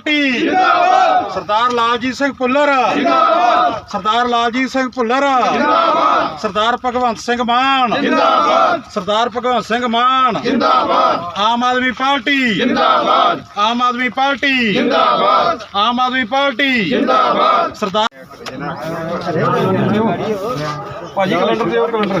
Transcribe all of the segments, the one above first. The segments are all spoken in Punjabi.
ਪਾਰਟੀ। ਜਿੰਦਾਬਾਦ ਸਰਦਾਰ ਲਾਲਜੀਤ ਸਿੰਘ ਭੁੱਲਰ। ਜਿੰਦਾਬਾਦ ਸਰਦਾਰ ਲਾਲਜੀਤ ਸਿੰਘ ਭੁੱਲਰ। ਜਿੰਦਾਬਾਦ ਸਰਦਾਰ ਭਗਵੰਤ ਸਿੰਘ ਮਾਨ। ਜਿੰਦਾਬਾਦ ਸਰਦਾਰ ਭਗਵੰਤ ਸਿੰਘ ਮਾਨ। ਜਿੰਦਾਬਾਦ ਆਮ ਆਦਮੀ ਪਾਰਟੀ। ਜਿੰਦਾਬਾਦ ਆਮ ਆਦਮੀ ਪਾਰਟੀ। ਜਿੰਦਾਬਾਦ ਆਮ ਆਦਮੀ ਪਾਰਟੀ। ਜਿੰਦਾਬਾਦ ਸਰਦਾਰ ਭਾਜੀ, ਕੈਲੰਡਰ ਦਿਓ, ਕੈਲੰਡਰ।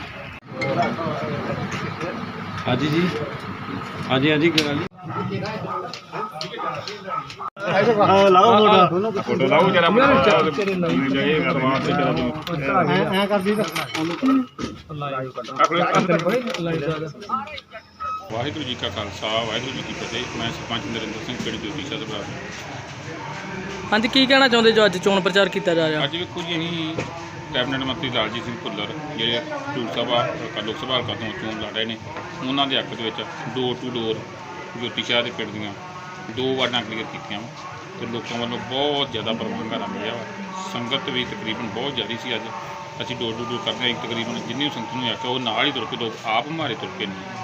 ਹਾਂਜੀ ਜੀ। ਹਾਂਜੀ ਹਾਂਜੀ ਕਰਾ ਲਈ ਫੋਟੋ। ਲਾਓ ਜਰਾ ਜਾਏ ਐਡਵਾਂਸ ਤੇ ਜਰਾ ਐ ਕਰਦੀ ਤਾਂ। ਵਾਹਿਗੁਰੂ ਜੀ ਕਾ ਖਾਲਸਾ ਵਾਹਿਗੁਰੂ ਜੀ ਕੀ ਫਤਿਹ। ਮੈਂ ਸਰਪੰਚ ਨਰਿੰਦਰ ਸਿੰਘ ਪਿੰਡ ਜੋਤੀ ਸਦਬਾ ਹਾਂਜੀ ਕੀ ਕਹਿਣਾ ਚਾਹੁੰਦੇ ਜੋ ਅੱਜ ਚੋਣ ਪ੍ਰਚਾਰ ਕੀਤਾ ਜਾ ਰਿਹਾ? ਅੱਜ ਵੇਖੋ ਜੀ ਅਸੀਂ ਕੈਬਨਿਟ ਮੰਤਰੀ ਲਾਲਜੀਤ ਸਿੰਘ ਭੁੱਲਰ ਜਿਹੜੇ ਟੂਲ ਸਭਾ ਲੋਕ ਸਭਾ ਹਲਕਾ ਤੋਂ ਚੋਣ ਲੜ ਰਹੇ ਨੇ ਉਹਨਾਂ ਦੇ ਹੱਕ ਦੇ ਵਿੱਚ ਡੋਰ ਟੂ ਡੋਰ ਜੋਤੀ ਸ਼ਾਹ ਦੇ ਪਿੰਡ ਦੀਆਂ ਦੋ ਵਾਰਡਾਂ ਕਲੀਅਰ ਕੀਤੀਆਂ ਵਾ ਤੇ ਲੋਕਾਂ ਵੱਲੋਂ ਬਹੁਤ ਜ਼ਿਆਦਾ ਪ੍ਰਵਾਨਗਾਰਾ ਮਿਲਿਆ ਵਾ। ਸੰਗਤ ਵੀ ਤਕਰੀਬਨ ਬਹੁਤ ਜ਼ਿਆਦਾ ਸੀ ਅੱਜ। ਅਸੀਂ ਡੋਰ ਟੂ ਡੋਰ ਕਰਦੇ ਹਾਂ ਤਕਰੀਬਨ ਜਿੰਨੀ ਵੀ ਸੰਗਤ ਨੂੰ ਆਖਿਆ ਉਹ ਨਾਲ ਹੀ ਤੁਰ ਕੇ ਲੋਕ ਆਪ ਮਾਰੇ ਤੁਰ ਕੇ ਨਹੀਂ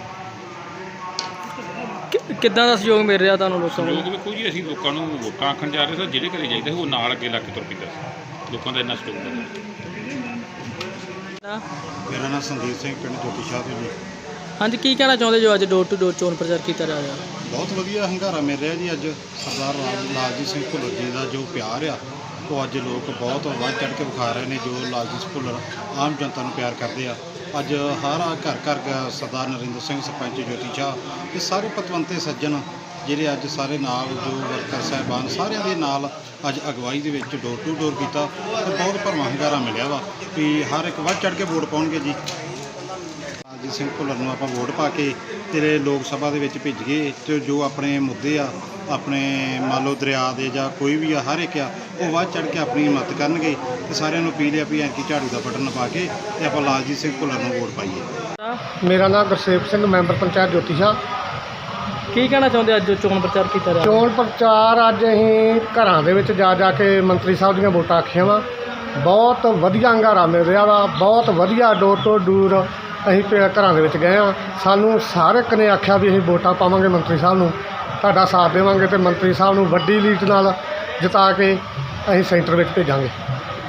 ਕਿ- ਕਿੱਦਾਂ ਦਾ ਸਹਿਯੋਗ ਮਿਲ ਰਿਹਾ ਤੁਹਾਨੂੰ ਲੋਕਾਂ ਲੋਕ ਵੱਲੋਂ ਵੇਖੋ ਜੀ ਅਸੀਂ ਲੋਕਾਂ ਨੂੰ ਵੋਟਾਂ ਆਖਣ ਜਾ ਰਹੇ ਸੀ ਜਿਹੜੇ ਘਰੇ ਜਾਈਦਾ ਸੀ ਉਹ ਨਾਲ ਅੱਗੇ ਲੱਗ ਕੇ ਤੁਰ ਪੈਂਦਾ ਸੀ। ਲੋਕਾਂ ਦਾ ਇੰਨਾ ਸਟੋਕ ਹੈ ਮੇਰਾ ਨਾਮ ਸੰਦੀਪ ਸਿੰਘ ਪਿੰਡ ਜੋਤੀ ਸ਼ਾਹ ਤੋਂ ਜੀ। ਹਾਂਜੀ ਕੀ ਕਹਿਣਾ ਚਾਹੁੰਦੇ ਜੋ ਅੱਜ ਡੋਰ ਟੂ ਡੋਰ ਚੋਣ ਪ੍ਰਚਾਰ ਕੀਤਾ ਜਾ ਰਿਹਾ? ਬਹੁਤ ਵਧੀਆ ਹੰਗਾਰਾ ਮਿਲ ਰਿਹਾ ਜੀ ਅੱਜ। ਸਰਦਾਰ ਲਾਲ- ਲਾਲਜੀਤ ਸਿੰਘ ਭੁੱਲਰ ਜੀ ਦਾ ਜੋ ਪਿਆਰ ਆ ਉਹ ਅੱਜ ਲੋਕ ਬਹੁਤ ਵੱਧ ਚੜ ਕੇ ਵਿਖਾ ਰਹੇ ਨੇ ਜੋ ਲਾਲਜੀਤ ਸਿੰਘ ਭੁੱਲਰ ਆਮ ਜਨਤਾ ਨੂੰ ਪਿਆਰ ਕਰਦੇ ਆ। ਅੱਜ ਹਰ ਘਰ ਘਰ ਸਰਦਾਰ ਨਰਿੰਦਰ ਸਿੰਘ ਸਰਪੰਚ ਜੋਤੀ ਸ਼ਾਹ ਤੇ ਸਾਰੇ ਪਤਵੰਤੇ ਸੱਜਣ ਜਿਹੜੇ ਅੱਜ ਸਾਰੇ ਨਾਲ ਜੋ ਵਰਕਰ ਸਾਹਿਬਾਨ ਸਾਰਿਆਂ ਦੇ ਨਾਲ ਅੱਜ ਅਗਵਾਈ ਦੇ ਵਿੱਚ ਡੋਰ ਟੂ ਡੋਰ ਕੀਤਾ ਤੇ ਬਹੁਤ ਭਰਵਾਂ ਹੰਗਾਰਾ ਮਿਲਿਆ ਵਾ ਵੀ ਹਰ ਇੱਕ ਵੱਧ ਚੜ ਕੇ ਵੋਟ ਪਾਉਣਗੇ ਜੀ। ਲਾਲਜੀਤ ਸਿੰਘ ਭੁੱਲਰ ਨੂੰ ਆਪਾਂ ਵੋਟ ਪਾ ਕੇ ਤੇਰੇ ਲੋਕ ਸਭਾ ਦੇ ਵਿੱਚ ਭੇਜ ਗਏ ਤੇ ਜੋ ਆਪਣੇ ਮੁੱਦੇ ਆ, ਆਪਣੇ ਮੰਨ ਲਓ ਦਰਿਆ ਦੇ ਜਾਂ ਕੋਈ ਵੀ ਆ, ਹਰ ਇੱਕ ਆ, ਉਹ ਵੱਧ ਚੜ ਕੇ ਆਪਣੀ ਮਦਦ ਕਰਨਗੇ ਤੇ ਸਾਰਿਆਂ ਨੂੰ ਅਪੀਲ ਆ ਵੀ ਐਂਕੀ ਝਾੜੂ ਦਾ ਬਟਨ ਪਾ ਕੇ ਤੇ ਆਪਾਂ ਲਾਲਜੀਤ ਸਿੰਘ ਭੁੱਲਰ ਨੂੰ ਵੋਟ ਪਾਈਏ। ਮੇਰਾ ਨਾਮ ਗੁਰਸੇਵ ਸਿੰਘ, ਮੈਂਬਰ ਪੰਚਾਇਤ ਜੋਤੀ ਸ਼ਾਹ। ਕੀ ਕਹਿਣਾ ਚਾਹੁੰਦੇ ਅੱਜ ਜੋ ਚੋਣ ਪ੍ਰਚਾਰ ਕੀਤਾ ਜਾ ਰਿਹਾ? ਚੋਣ ਪ੍ਰਚਾਰ ਅੱਜ ਅਸੀਂ ਘਰਾਂ ਦੇ ਵਿੱਚ ਜਾ ਜਾ ਕੇ ਮੰਤਰੀ ਸਾਹਿਬ ਦੀਆਂ ਵੋਟਾਂ ਆਖੀਆਂ ਵਾ। ਬਹੁਤ ਵਧੀਆ ਹੰਗਾਰਾ ਮਿਲ ਰਿਹਾ ਵਾ, ਬਹੁਤ ਵਧੀਆ ਡੋਰ ਤੋਂ ਦੂਰ ਅਸੀਂ ਪੇ- ਘਰਾਂ ਦੇ ਵਿੱਚ ਗਏ ਆ ਸਾਨੂੰ ਸਾਰੇ ਇੱਕ ਨੇ ਆਖਿਆ ਵੀ ਅਸੀਂ ਵੋਟਾਂ ਪਾਵਾਂਗੇ ਮੰਤਰੀ ਸਾਹਿਬ ਨੂੰ। ਤੁਹਾਡਾ ਸਾਥ ਦੇਵਾਂਗੇ ਤੇ ਮੰਤਰੀ ਸਾਹਿਬ ਨੂੰ ਵੱਡੀ ਲੀਡ ਨਾਲ ਜਿਤਾ ਕੇ ਅਸੀਂ ਸੈਂਟਰ ਵਿੱਚ ਭੇਜਾਂਗੇ।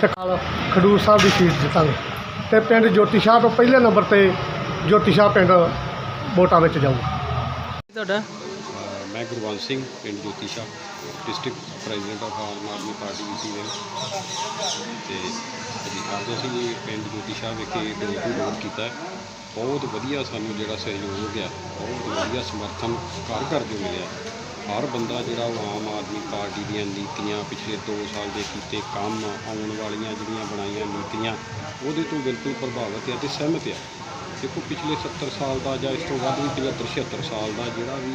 ਤੇ ਨਾਲ ਖਡੂਰ ਸਾਹਿਬ ਦੀ ਸੀਟ ਜਿੱਤਾਂਗੇ। ਤੇ ਪਿੰਡ ਜੋਤੀ ਸ਼ਾਹ ਤੋਂ ਪਹਿਲੇ ਨੰਬਰ ਤੇ ਜੋਤੀ ਸ਼ਾਹ ਪਿੰਡ ਵੋਟਾਂ ਵਿੱਚ ਜਾਊਗਾ। ਤੁਹਾਡਾ? ਮੈਂ ਗੁਰਵੰਤ ਸਿੰਘ, ਪਿੰਡ Jyoti Shah district president of Aam Aadmi Party ਵਿਸੀ ਦੇ ਤੇ ਅਸੀਂ ਕਰਦੇ ਸੀ ਜੀ ਪਿੰਡ ਜੋਤੀ ਸ਼ਾਹ ਵਿਖੇ ਡੋਰ ਟੂ ਕੀਤਾ ਹੈ। ਬਹੁਤ ਵਧੀਆ ਸਾਨੂੰ ਜਿਹੜਾ ਸਹਿਯੋਗ ਆ ਬਹੁਤ ਵਧੀਆ ਸਮਰਥਨ ਘਰ ਘਰ ਜੋ ਮਿਲਿਆ। ਹਰ ਬੰਦਾ ਜਿਹੜਾ ਉਹ ਆਮ ਆਦਮੀ ਪਾਰਟੀ ਦੀਆਂ ਨੀਤੀਆਂ ਪਿਛਲੇ 2 ਸਾਲ ਦੇ ਕੀਤੇ ਕੰਮ ਆਉਣ ਵਾਲੀਆਂ ਜਿਹੜੀਆਂ ਬਣਾਈਆਂ ਨੀਤੀਆਂ, ਉਹਦੇ ਤੋਂ ਬਿਲਕੁਲ ਪ੍ਰਭਾਵਿਤ ਆ ਤੇ ਸਹਿਮਤ ਆ ਦੇਖੋ, ਪਿਛਲੇ 70 ਸਾਲ ਦਾ ਜਾਂ ਇਸ ਤੋਂ ਵੱਧ ਵੀ 75 76 ਸਾਲ ਦਾ ਜਿਹੜਾ ਵੀ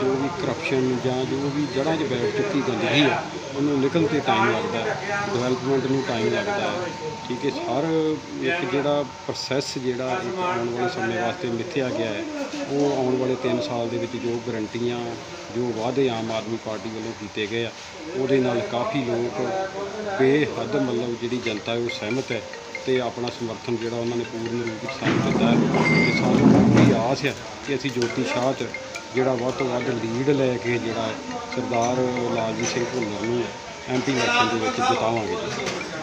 ਜੋ ਵੀ ਕਰਪਸ਼ਨ ਜਾਂ ਜੋ ਵੀ ਜੜ੍ਹਾਂ 'ਚ ਬੈਠ ਚੁੱਕੀ ਗੰਦਗੀ ਹੈ, ਉਹਨੂੰ ਨਿਕਲਣ ਤੇ ਟਾਈਮ ਲੱਗਦਾ ਹੈ ਡਿਵੈਲਪਮੈਂਟ ਨੂੰ ਟਾਈਮ ਲੱਗਦਾ ਹੈ, ਠੀਕ ਹੈ। ਹਰ ਇੱਕ ਜਿਹੜਾ ਪ੍ਰੋਸੈਸ ਜਿਹੜਾ ਆਉਣ ਵਾਲੇ ਸਮੇਂ ਵਾਸਤੇ ਮਿੱਥਿਆ ਗਿਆ ਹੈ, ਉਹ ਆਉਣ ਵਾਲੇ 3 ਸਾਲ ਦੇ ਵਿੱਚ ਜੋ ਗਰੰਟੀਆਂ, ਜੋ ਵਾਅਦੇ ਆਮ ਆਦਮੀ ਪਾਰਟੀ ਵੱਲੋਂ ਕੀਤੇ ਗਏ ਆ, ਉਹਦੇ ਨਾਲ ਕਾਫੀ ਲੋਕ ਬੇਹੱਦ ਮਤਲਬ ਜਿਹੜੀ ਜਨਤਾ ਹੈ ਉਹ ਸਹਿਮਤ ਹੈ। ਤੇ ਆਪਣਾ ਸਮਰਥਨ ਜਿਹੜਾ ਉਹਨਾਂ ਨੇ ਪੂਰਨ ਰੂਪ ਵਿੱਚ ਸਾਨੂੰ ਦਿੱਤਾ ਹੈ। ਤੇ ਸਾਨੂੰ ਪੂਰੀ ਆਸ ਹੈ ਕਿ ਅਸੀਂ ਜੋਤੀ ਸ਼ਾਹ 'ਚ ਜਿਹੜਾ ਵੱਧ ਤੋਂ ਵੱਧ ਲੀਡ ਲੈ ਕੇ ਜਿਹੜਾ ਸਰਦਾਰ ਲਾਲਜੀਤ ਸਿੰਘ ਭੁੱਲਰ ਨੂੰ ਐਮਪੀ ਇਲੈਕਸ਼ਨ ਦੇ ਵਿੱਚ ਜਿਤਾਵਾਂਗੇ।